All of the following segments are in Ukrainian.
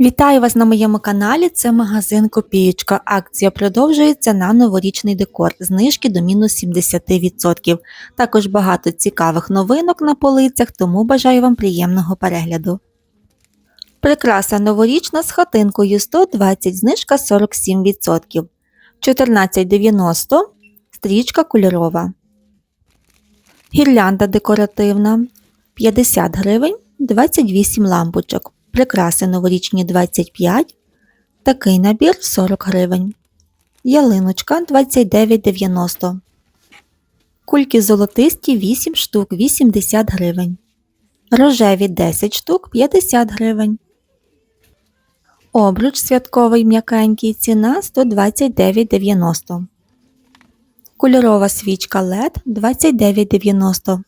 Вітаю вас на моєму каналі. Це магазин Копієчка. Акція продовжується на новорічний декор. Знижки до мінус 70%. Також багато цікавих новинок на полицях, тому бажаю вам приємного перегляду. Прикраса новорічна з хатинкою 120, знижка 47%. 14,90 стрічка кольорова. Гірлянда декоративна 50 гривень 28 лампочок. Прикраси новорічні 25, такий набір 40 гривень. Ялиночка 29,90. Кульки золотисті 8 штук 80 гривень. Рожеві 10 штук 50 гривень. Обруч святковий м'якенький ціна 129,90. Кольорова свічка LED 29,90.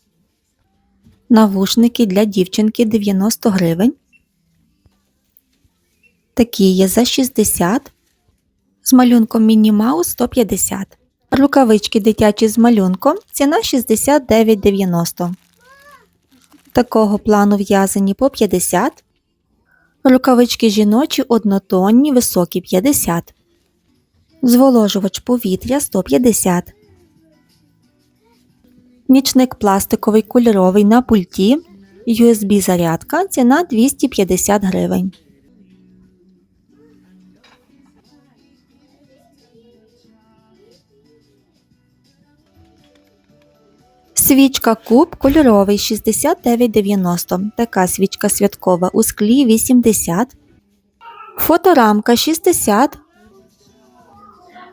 Навушники для дівчинки 90 гривень. Такі є за 60, з малюнком Міні Маус 150. Рукавички дитячі з малюнком ціна 69,90. Такого плану в'язані по 50. Рукавички жіночі однотонні високі 50. Зволожувач повітря 150. Нічник пластиковий кольоровий на пульті. USB зарядка ціна 250 гривень. Свічка куб кольоровий 69,90. Така свічка святкова у склі 80. Фоторамка 60.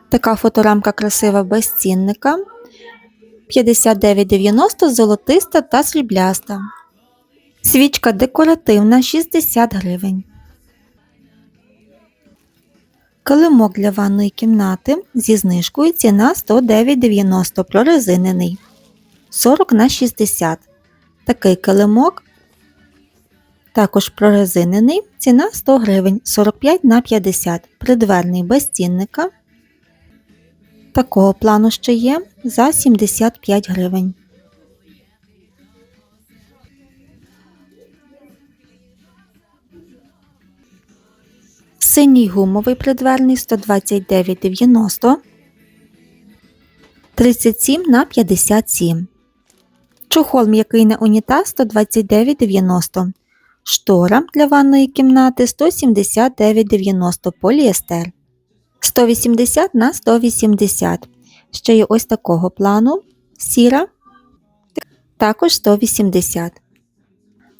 Така фоторамка красива без цінника. 59,90 золотиста та срібляста. Свічка декоративна 60 гривень. Килимок для ванної кімнати зі знижкою ціна 109,90 прорезинений. 40 на 60. Такий килимок. Також прорезинений. Ціна 100 гривень 45 на 50. Придверний без цінника. Такого плану ще є за 75 гривень. Синій гумовий придверний 129,90. 37 на 57. Чохол м'який на унітаз 129,90. Штора для ванної кімнати 179,90 поліестер. 180 на 180. Ще є ось такого плану. Сіра. Також 180.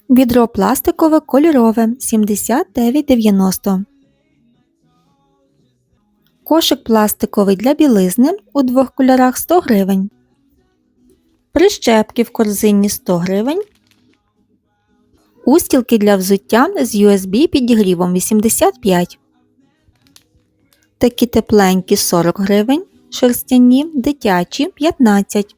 Відро пластикове кольорове 79,90. Кошик пластиковий для білизни у двох кольорах 100 гривень. Прищепки в корзині 100 гривень. Устілки для взуття з USB підігрівом 85. Такі тепленькі 40 гривень. Шерстяні, дитячі 15.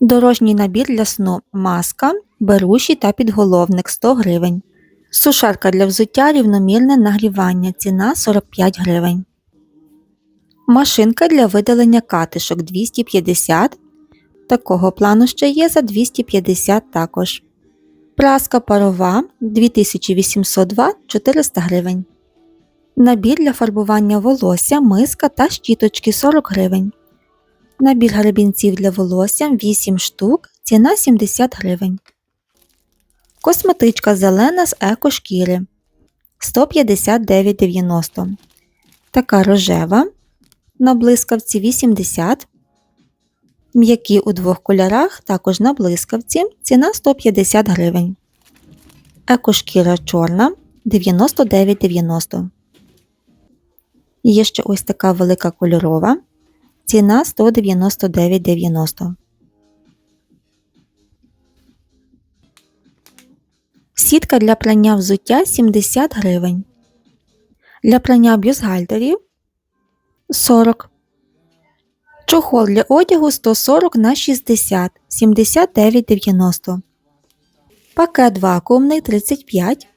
Дорожній набір для сну маска, беруші та підголовник 100 гривень. Сушарка для взуття рівномірне нагрівання. Ціна 45 гривень. Машинка для видалення катишок 250 Такого плану ще є за 250 також. Праска парова 2800 Вт 400 гривень. Набір для фарбування волосся, миска та щіточки 40 гривень. Набір гребінців для волосся 8 штук, ціна 70 гривень. Косметичка зелена з екошкіри 159,90. Така рожева на блискавці 80 М'які у двох кольорах, також на блискавці, ціна 150 гривень. Екошкіра чорна 99,90. Є ще ось така велика кольорова. Ціна 199,90. Сітка для прання взуття 70 гривень. Для прання бюстгальтерів 40 Чохол для одягу 140 на 60 79,90. Пакет вакуумний 35.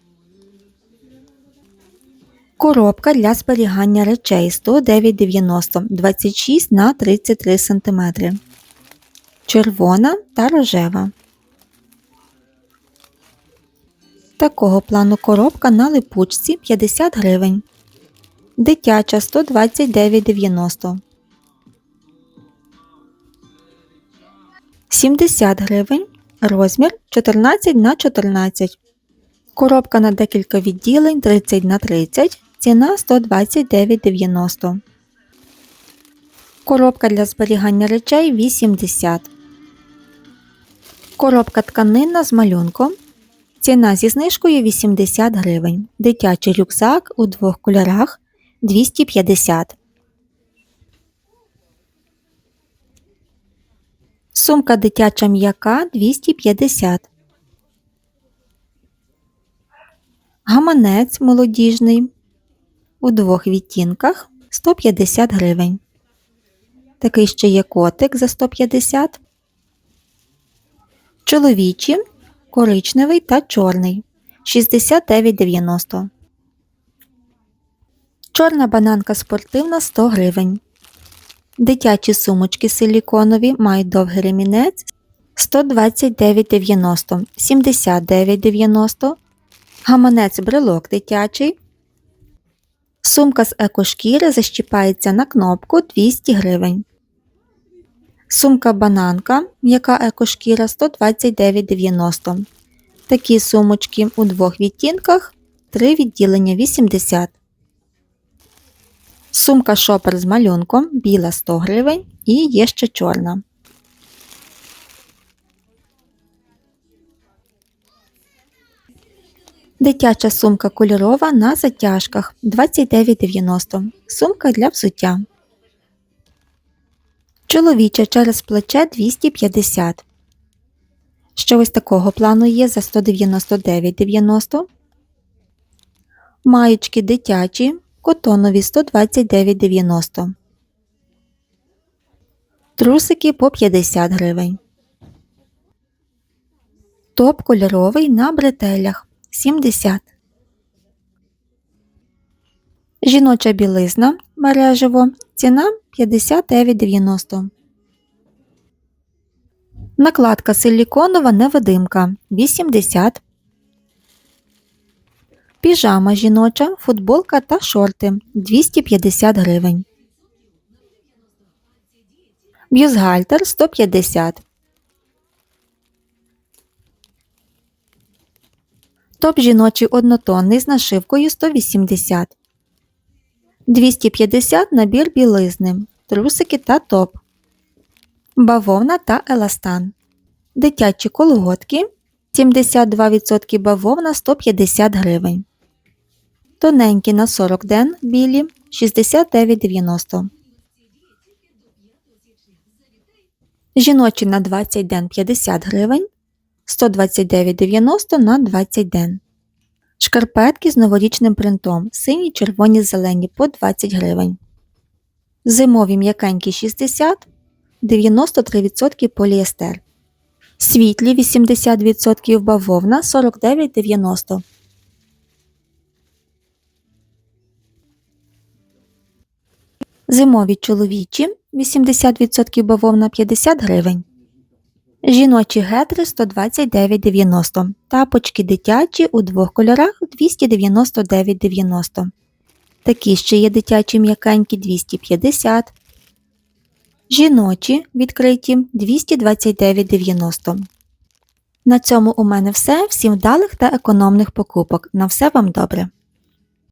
Коробка для зберігання речей 109,90 26 на 33 см. Червона та рожева. Такого плану коробка на липучці 50 гривень. Дитяча 129,90. 70 гривень. Розмір 14 на 14. Коробка на декілька відділень 30 на 30. Ціна 129,90. Коробка для зберігання речей 80. Коробка тканинна з малюнком. Ціна зі знижкою 80 гривень. Дитячий рюкзак у двох кольорах 250. Сумка дитяча м'яка 250. Гаманець молодіжний у двох відтінках 150 гривень. Такий ще є котик за 150. Чоловічі коричневий та чорний 69,90. Чорна бананка спортивна 100 гривень. Дитячі сумочки силіконові мають довгий ремінець 129,90, 79,90. Гаманець брелок дитячий. Сумка з екошкіри защіпається на кнопку 200 гривень. Сумка бананка, м'яка екошкіра 129,90. Такі сумочки у двох відтінках, три відділення 80. Сумка шопер з малюнком біла 100 гривень і є ще чорна. Дитяча сумка кольорова на затяжках 29,90. Сумка для взуття. Чоловіча через плече 250. Що ось такого плану є за 199,90. Маєчки дитячі котонові 129,90. Трусики по 50 гривень. Топ кольоровий на бретелях 70. Жіноча білизна мережево. Ціна 59,90. Накладка силіконова невидимка 80. Піжама жіноча, футболка та шорти 250 гривень. Бюстгальтер 150. Топ жіночий однотонний з нашивкою 180. 250 набір білизни, трусики та топ, бавовна та еластан. Дитячі колготки 72% бавовна 150 гривень. Тоненькі на 40 ден білі 69,90. Жіночі на 20 ден 50 гривень 129,90 на 20 ден. Шкарпетки з новорічним принтом сині, червоні, зелені по 20 гривень. Зимові м'якенькі 60 93% поліестер. Світлі 80% бавовна 49,90. Зимові чоловічі 80% бавовна 50 гривень. Жіночі гетри 129,90. Тапочки дитячі у двох кольорах 299,90. Такі ще є дитячі м'якенькі 250. Жіночі відкриті 229,90. На цьому у мене все. Всім вдалих та економних покупок. На все вам добре!